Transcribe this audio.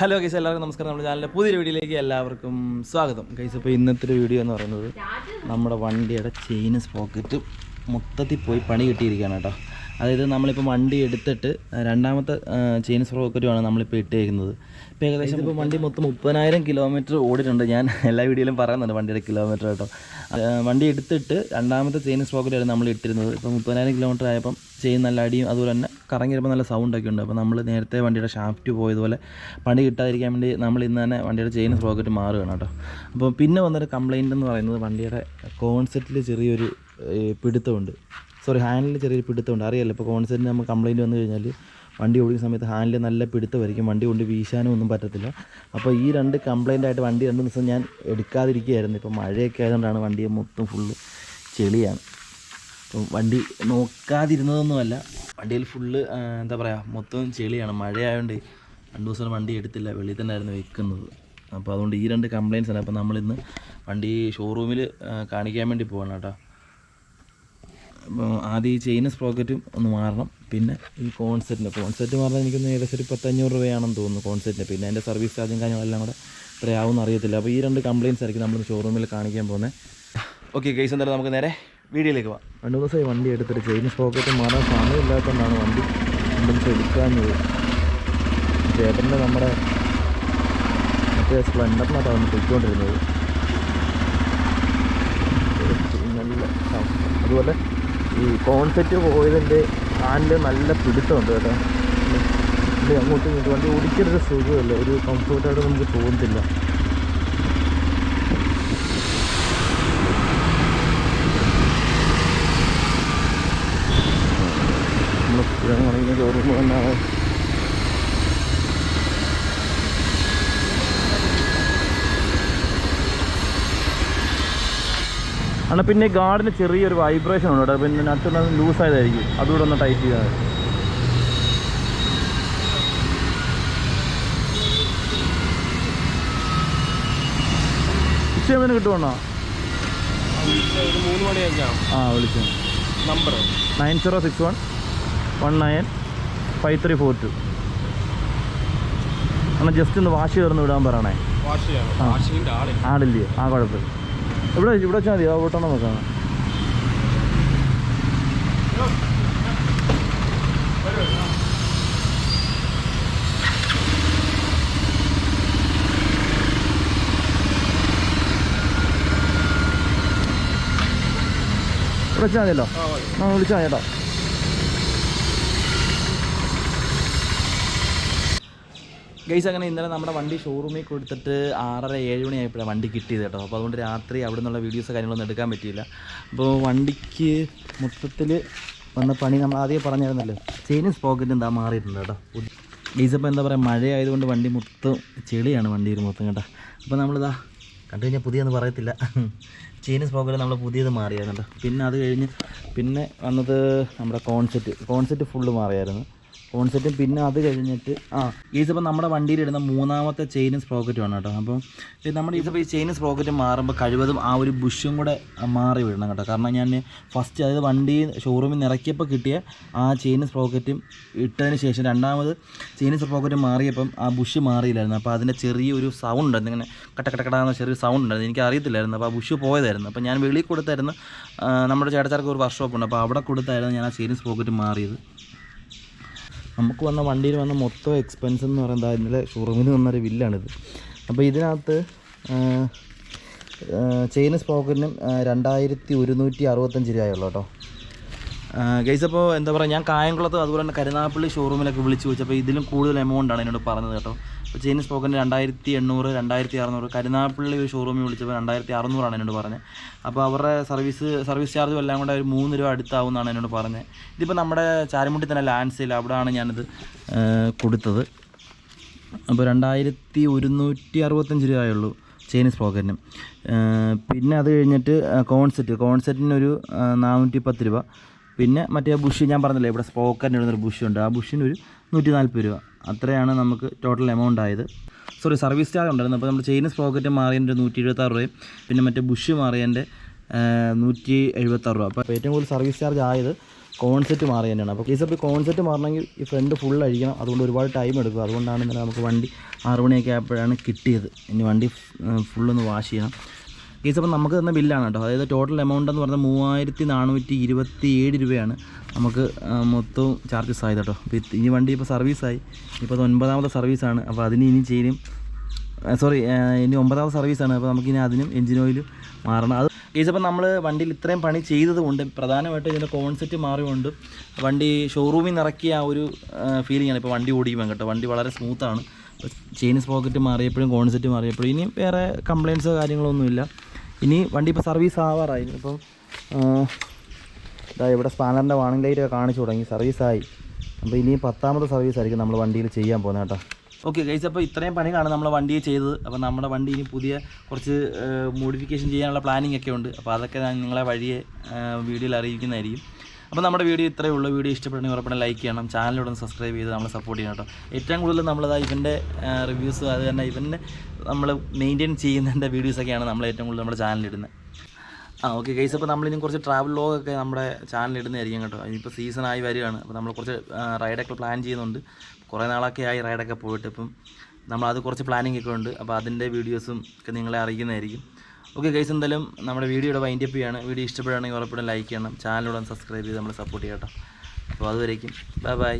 Hello guys എല്ലാവർക്കും നമസ്കാരം. നമ്മുടെ ചാനലിന്റെ പുതിയൊരു വീഡിയോയിലേക്ക് എല്ലാവർക്കും സ്വാഗതം. ഗൈസ് ഇപ്പോൾ ഇന്നത്തെ ഒരു വീഡിയോ എന്ന് പറയുന്നത് നമ്മുടെ വണ്ടിയുടെ ചെയിൻ സ്പോക്കറ്റ് മൊത്തത്തിൽ പോയി പണി കിട്ടിയിരിക്കുകയാണ് കേട്ടോ. അതായത് നമ്മളിപ്പോൾ വണ്ടി എടുത്തിട്ട് രണ്ടാമത്തെ ചെയിൻ സ്രോക്കറ്റുമാണ് നമ്മളിപ്പോൾ ഇട്ടേക്കുന്നത്. ഇപ്പോൾ ഏകദേശം ഇപ്പോൾ വണ്ടി മൊത്തം മുപ്പതിനായിരം കിലോമീറ്റർ ഓടിയിട്ടുണ്ട്. ഞാൻ എല്ലാ വീഡിയോയിലും പറയുന്നുണ്ട് വണ്ടിയുടെ കിലോമീറ്റർ കേട്ടോ. വണ്ടി എടുത്തിട്ട് രണ്ടാമത്തെ ചെയിൻ സ്പോക്കറ്റായിരുന്നു നമ്മൾ ഇട്ടിരുന്നത്. ഇപ്പോൾ മുപ്പതിനായിരം കിലോമീറ്റർ ആയപ്പം ചെയിൻ നല്ല അടിയും അതുപോലെ തന്നെ കറങ്ങി വരുമ്പോൾ നല്ല സൗണ്ടൊക്കെ ഉണ്ട്. അപ്പോൾ നമ്മൾ നേരത്തെ വണ്ടിയുടെ ഷാഫ്റ്റ് പോയതുപോലെ പണി കിട്ടാതിരിക്കാൻ വേണ്ടി നമ്മൾ ഇന്ന് തന്നെ വണ്ടിയുടെ ചെയിൻ സ്ട്രോക്കറ്റ് മാറുകയാണ് കേട്ടോ. അപ്പോൾ പിന്നെ വന്നൊരു കംപ്ലയിന്റ് എന്ന് പറയുന്നത് വണ്ടിയുടെ കോൺസെറ്റിൽ ചെറിയൊരു പിടുത്തമുണ്ട്. സോറി ഹാൻഡിൽ ചെറിയൊരു പിടുത്തമുണ്ട്. അറിയാലോ ഇപ്പോൾ കോൺസെന്റിന് നമ്മൾ കംപ്ലയിന്റ് വന്നു കഴിഞ്ഞാൽ വണ്ടി ഓടിക്കുന്ന സമയത്ത് ഹാൻഡിൽ നല്ല പിടുത്തമായിരിക്കും. വണ്ടി കൊണ്ട് വീശാനും ഒന്നും പറ്റത്തില്ല. അപ്പോൾ ഈ രണ്ട് കംപ്ലയിന്റ് ആയിട്ട് വണ്ടി രണ്ട് ദിവസം ഞാൻ എടുക്കാതിരിക്കുകയായിരുന്നു. ഇപ്പോൾ മഴയൊക്കെ ആയതുകൊണ്ടാണ് വണ്ടി മൊത്തം ഫുള്ള് ചെളിയാണ്. അപ്പം വണ്ടി നോക്കാതിരുന്നതൊന്നുമല്ല. വണ്ടിയിൽ ഫുള്ള് എന്താ പറയുക മൊത്തം ചെളിയാണ്. മഴയായതുകൊണ്ട് രണ്ട് ദിവസം വണ്ടി എടുത്തില്ല. വെളിയിൽ തന്നെ ആയിരുന്നു വെക്കുന്നത്. അപ്പോൾ അതുകൊണ്ട് ഈ രണ്ട് കംപ്ലയിൻസ് ആണ്. അപ്പോൾ നമ്മളിന്ന് വണ്ടി ഷോറൂമിൽ കാണിക്കാൻ വേണ്ടി പോകണം കേട്ടോ. ആദ്യം ഈ ചെയിൻ സ്പ്രോക്കറ്റും ഒന്ന് മാറണം. പിന്നെ ഈ കോൺസെറ്റിന്റെ കോൺസെറ്റ് മാറാൻ എനിക്കൊന്ന് ഏകദേശം ഒരു പത്തഞ്ഞൂറ് രൂപയാണെന്ന് തോന്നുന്നു കോൺസെറ്റിന്റെ പിന്നെ അതിന്റെ സർവീസ് ചാർജും കാര്യങ്ങളെല്ലാം കൂടെ എത്രയാവുമെന്ന് അറിയത്തില്ല. അപ്പോൾ ഈ രണ്ട് കംപ്ലയിൻസ് ആയിരിക്കും നമ്മൾ ഷോറൂമിൽ കാണിക്കാൻ പോകുന്നത് ഓക്കെ കേസ് എന്തായാലും നമുക്ക് നേരെ വീഡിയോയിലേക്ക് പോകാം രണ്ട് ദിവസമായി വണ്ടി എടുത്തിട്ട് ചെയിൻ സ്പ്രോക്കറ്റ് മാറാൻ സമയമില്ലാത്തതുകൊണ്ടാണ് വണ്ടി രണ്ട് ദിവസം എടുക്കാഞ്ഞത്. ചേട്ടന്റെ നമ്മുടെ മറ്റേ സ്പ്ലെൻഡറിനകത്താണ് വന്ന് പൊയ്ക്കൊണ്ടിരുന്നത്. നല്ല. അതുപോലെ ഈ കോൺസെപ്റ്റ് പോയതിന്റെ കാലിൽ നല്ല പിടുത്തമുണ്ട് കേട്ടോ ഇത് അങ്ങോട്ടും ഇങ്ങോട്ടും വണ്ടി ഓടിക്കരുത് സുഖമല്ല ഒരു കംഫർട്ടായിട്ട് നമുക്ക് തോന്നത്തില്ല നമ്മൾ സ്ഥിരം കണക്കിന് ഷോറൂം തന്നെയാണ് ആണ് പിന്നെ ഗാർഡിന് ചെറിയൊരു വൈബ്രേഷൻ ഉണ്ട് കേട്ടോ. പിന്നെ അത് ലൂസ് ആയതായിരിക്കും. അതുകൂടെ ഒന്ന് ടൈറ്റ് ചെയ്താൽ മതി. ഉച്ചയാകുമ്പോൾ മണിയൊക്കെ ആ വിളിച്ചു. Number nine zero six one one nine five three four two എന്നാൽ ജസ്റ്റ് ഒന്ന് വാഷ് കയറുന്ന വിടാൻ പറയണേ. ആളില്ലേ? ആ കുഴപ്പമില്ല. ഇവിടെ ഇവിടെ വെച്ചാൽ മതി. ആ വീട്ടെണ്ണം നോക്കാം ഇവിടെ വെച്ചാൽ മതിയല്ലോ. ആ മതി. ആ വിളിച്ചാൽ മതി കേട്ടോ ഗൈസ് അങ്ങനെ ഇന്നലെ നമ്മുടെ വണ്ടി ഷോറൂമിൽ കൊടുത്തിട്ട് ആറര ഏഴ് മണി ആയപ്പോഴാണ് വണ്ടി കിട്ടിയത് കേട്ടോ. അപ്പോൾ അതുകൊണ്ട് രാത്രി അവിടെ നിന്നുള്ള വീഡിയോസ് കാര്യങ്ങളൊന്നും എടുക്കാൻ പറ്റിയില്ല. അപ്പോൾ വണ്ടിക്ക് മൊത്തത്തിൽ വന്ന പണി നമ്മൾ ആദ്യം പറഞ്ഞായിരുന്നല്ലോ. ചെയിനും സ്പോക്കറ്റും എന്താ മാറിയിട്ടുണ്ട് കേട്ടോ. ഗൈസ് അപ്പോൾ എന്താ പറയുക മഴ ആയതുകൊണ്ട് വണ്ടി മൊത്തം ചെളിയാണ് വണ്ടിയിൽ മൊത്തം കേട്ടോ. അപ്പോൾ നമ്മളിതാ കണ്ടു കഴിഞ്ഞാൽ പുതിയെന്ന് പറയത്തില്ല. ചെയിൻ സ്പോക്കറ്റ് നമ്മൾ പുതിയത് മാറിയായിരുന്നു പിന്നെ അത് കഴിഞ്ഞ് പിന്നെ വന്നത് നമ്മുടെ കോൺസെറ്റ് കോൺസെറ്റ് ഫുള്ള് മാറിയായിരുന്നു. കോൺസെറ്റും പിന്നെ അത് കഴിഞ്ഞിട്ട് ആ ഈസ് ഇപ്പം നമ്മുടെ വണ്ടിയിൽ ഇടുന്ന മൂന്നാമത്തെ ചെയിനും സ്പ്രോക്കറ്റുമാണ് കേട്ടോ. അപ്പം ഇത് നമ്മുടെ ഇതിപ്പോൾ ഈ ചെയിനും സ്പ്രോക്കറ്റ് മാറുമ്പോൾ കഴിവതും ആ ഒരു ബുഷും കൂടെ മാറി വിടണം കേട്ടോ. കാരണം ഞാൻ ഫസ്റ്റ് അതായത് വണ്ടി ഷോറൂമിൽ നിന്ന് ഇറക്കിയപ്പോൾ കിട്ടിയ ആ ചെയിനും സ്പ്രോക്കറ്റും ഇട്ടതിന് ശേഷം രണ്ടാമത് ചെയിനും സ്പ്രോക്കറ്റും മാറിയപ്പം ആ ബുഷ് മാറിയില്ലായിരുന്നു. അപ്പോൾ അതിന്റെ ചെറിയൊരു സൗണ്ട് ഉണ്ടായിരുന്നു ഇങ്ങനെ കട്ട കട്ട കടാന്ന് ചെറിയൊരു സൗണ്ട് ഉണ്ടായിരുന്നു എനിക്ക് അറിയത്തില്ലായിരുന്നു. അപ്പോൾ ആ ബുഷ് പോയതായിരുന്നു. അപ്പോൾ ഞാൻ വെളിയിൽ കൊടുത്തായിരുന്നു. നമ്മുടെ ചേട്ടച്ചാർക്ക് ഒരു വർക്ക്ഷോപ്പ് ഉണ്ട്. അപ്പോൾ അവിടെ കൊടുത്തായിരുന്നു ഞാൻ ആ ചെയിനും സ്പ്രോക്കറ്റ് മാറിയത്. നമുക്ക് വന്ന വണ്ടിയിൽ വന്ന മൊത്തം എക്സ്പെൻസ് എന്ന് പറയുന്നത് ഇന്നലെ ഷോറൂമിൽ വന്നൊരു ബില്ലാണിത് അപ്പോൾ ഇതിനകത്ത് ചെയിൻ സ്പോക്കറ്റിനും രണ്ടായിരത്തി ഒരുന്നൂറ്റി അറുപത്തഞ്ച് രൂപയുള്ളൂ കേട്ടോ. ഗൈസ് അപ്പോൾ എന്താ പറയുക ഞാൻ കായംകുളത്ത് അതുപോലെ തന്നെ കരുനാഗപ്പള്ളി ഷോറൂമിലൊക്കെ വിളിച്ച് ചോദിച്ചപ്പോൾ ഇതിലും കൂടുതൽ എമൗണ്ടാണ് എന്നോട് പറഞ്ഞത് കേട്ടോ. അപ്പോൾ ചെയിൻ സ്പോക്കന്റെ രണ്ടായിരത്തി എണ്ണൂറ് രണ്ടായിരത്തി അറുന്നൂറ് കരുനാഗപ്പള്ളി ഒരു ഷോറൂമിൽ വിളിച്ചപ്പോൾ രണ്ടായിരത്തി അറുന്നൂറാണ് എന്നോട് പറഞ്ഞത്. അപ്പോൾ അവരുടെ സർവീസ് സർവീസ് ചാർജും എല്ലാം കൂടെ ഒരു മൂന്ന് രൂപ അടുത്താവുമെന്നാണ് എന്നോട് പറഞ്ഞത്. ഇതിപ്പോൾ നമ്മുടെ ചാരമുട്ടി തന്നെ ലാൻഡ്സിൽ അവിടെയാണ് ഞാനിത് കൊടുത്തത്. അപ്പോൾ രണ്ടായിരത്തി ഒരുന്നൂറ്റി അറുപത്തഞ്ച് രൂപയുള്ളൂ ചൈനീസ് പോക്കറ്റിന് പിന്നെ അത് കഴിഞ്ഞിട്ട് കോൺസെറ്റ് കോൺസെറ്റിനൊരു നാനൂറ്റി പത്ത് രൂപ. പിന്നെ മറ്റേ ബുഷ് ഞാൻ പറഞ്ഞില്ലേ ഇവിടെ സ്പോക്കൻ ഇടുന്നൊരു ബുഷ് ഉണ്ട്. ആ ബുഷിനൊരു നൂറ്റി നാൽപ്പത് രൂപ. അത്രയാണ് നമുക്ക് ടോട്ടൽ എമൗണ്ട് ആയത്. സോറി സർവീസ് ചാർജ് ഉണ്ടായിരുന്നു. അപ്പോൾ നമ്മുടെ ചെയിൻ സ്പോക്കറ്റ് മാറിയതിന്റെ നൂറ്റി എഴുപത്താറ് രൂപയും പിന്നെ മറ്റേ ബുഷ് മാറിയതിന്റെ നൂറ്റി എഴുപത്താറ് രൂപ. അപ്പോൾ ഏറ്റവും കൂടുതൽ സർവീസ് ചാർജ് ആയത് കോൺസെറ്റ് മാറി തന്നെയാണ്. അപ്പോൾ കേസ് അപ്പോൾ കോൺസെപ്റ്റ് മാറണമെങ്കിൽ ഈ ഫ്രണ്ട് ഫുൾ അഴിക്കണം. അതുകൊണ്ട് ഒരുപാട് ടൈം എടുക്കും. അതുകൊണ്ടാണ് ഇന്നലെ നമുക്ക് വണ്ടി ആറ് മണിയൊക്കെ ആയപ്പോഴാണ് കിട്ടിയത്. ഇനി വണ്ടി ഫുള്ളൊന്ന് വാഷ് ചെയ്യണം. കേസ് അപ്പോൾ നമുക്ക് തന്ന ബില്ലാണ് കേട്ടോ. അതായത് ടോട്ടൽ എമൗണ്ട് എന്ന് പറഞ്ഞാൽ മൂവായിരത്തി നാനൂറ്റി ഇരുപത്തി ഏഴ് രൂപയാണ് നമുക്ക് മൊത്തവും ചാർജസ് ആയത് കേട്ടോ. അപ്പോൾ ഈ വണ്ടി ഇപ്പോൾ സർവീസായി ഇപ്പോൾ അത് ഒൻപതാമത്തെ സർവീസാണ് അപ്പോൾ അതിന് ഇനി ചെയ്യും. സോറി ഇനി ഒമ്പതാമത്തെ സർവീസാണ് അപ്പോൾ നമുക്കിനി അതിനും എഞ്ചിൻ ഓയിൽ മാറണം. അത് കേസ് അപ്പോൾ നമ്മൾ വണ്ടിയിൽ ഇത്രയും പണി ചെയ്തതുകൊണ്ട് പ്രധാനമായിട്ടും ഇതിന്റെ കോൺസെപ്റ്റ് മാറിയുകൊണ്ട് വണ്ടി ഷോറൂമിൽ നിന്ന് ഇറക്കിയ ആ ഒരു ഫീലിംഗ് ആണ് ഇപ്പോൾ വണ്ടി ഓടിക്കുമ്പോൾ കേട്ടോ. വണ്ടി വളരെ സ്മൂത്താണ് ചെയിൻ പോക്കറ്റ് മാറിയപ്പോഴും കോൺസെറ്റ് മാറിയപ്പോഴും ഇനി വേറെ കംപ്ലയിൻസോ കാര്യങ്ങളൊന്നുമില്ല ഇനി വണ്ടി ഇപ്പോൾ സർവീസ് ആവാറായി. ഇപ്പം ഇതാ ഇവിടെ സ്പാനറിന്റെ വാണിംഗ് ലൈറ്റ് ഒക്കെ കാണിച്ചു തുടങ്ങി. സർവീസായി അപ്പോൾ ഇനി പത്താമത് സർവീസ് ആയിരിക്കും നമ്മൾ വണ്ടിയിൽ ചെയ്യാൻ പോകുന്നത് കേട്ടോ. ഓക്കെ ഗൈസ് അപ്പോൾ ഇത്രയും പണികളാണ് നമ്മൾ വണ്ടിയിൽ ചെയ്തത്. അപ്പോൾ നമ്മുടെ വണ്ടി ഇനി പുതിയ കുറച്ച് മോഡിഫിക്കേഷൻ ചെയ്യാനുള്ള പ്ലാനിങ് ഒക്കെ ഉണ്ട്. അപ്പോൾ അതൊക്കെ ഞാൻ നിങ്ങളെ വഴിയെ വീഡിയോയിൽ അറിയിക്കുന്നതായിരിക്കും. അപ്പോൾ നമ്മുടെ വീഡിയോ ഇത്രയേ ഉള്ളൂ. വീഡിയോ ഇഷ്ടപ്പെടുന്ന ഉറപ്പാണ് ലൈക്ക് ചെയ്യണം. ചാനലിലൂടെ സബ്സ്ക്രൈബ് ചെയ്ത് നമ്മൾ സപ്പോർട്ട് ചെയ്യണം കേട്ടോ. ഏറ്റവും കൂടുതൽ നമ്മളത് ഇവന്റെ റിവ്യൂസ് അത് തന്നെ ഇവന്റെ നമ്മൾ മെയിന്റെയിൻ ചെയ്യുന്നതിന്റെ വീഡിയോസൊക്കെയാണ് നമ്മൾ ഏറ്റവും കൂടുതൽ നമ്മുടെ ചാനലിടുന്നത് ആ ഓക്കെ ഗൈസ് അപ്പോൾ നമ്മളിനി കുറച്ച് ട്രാവൽ ലോഗൊക്കെ നമ്മുടെ ചാനലിൽ ഇടുന്നതായിരിക്കും കേട്ടോ. ഇനിയിപ്പോൾ ആയി വരികയാണ്. അപ്പോൾ നമ്മൾ കുറച്ച് റൈഡൊക്കെ പ്ലാൻ ചെയ്യുന്നുണ്ട്. കുറേ നാളൊക്കെ ആയി റൈഡൊക്കെ പോയിട്ട്. ഇപ്പം നമ്മളത് കുറച്ച് പ്ലാനിങ് ഒക്കെ ഉണ്ട്. അപ്പോൾ അതിന്റെ വീഡിയോസും ഒക്കെ നിങ്ങളെ അറിയിക്കുന്നതായിരിക്കും ഓക്കെ ഗൈസ് എന്തായാലും നമ്മുടെ വീഡിയോയുടെ വൈൻഡ് അപ്പ് ചെയ്യാണ്. വീഡിയോ ഇഷ്ടപ്പെടുകയാണെങ്കിൽ ഉറപ്പിടും ലൈക്ക് ചെയ്യണം. ചാനലിലൂടെ സബ്സ്ക്രൈബ് ചെയ്ത് നമ്മൾ സപ്പോർട്ട് ചെയ്യട്ടോ. അപ്പോൾ അതുവരേക്കും. Bye bye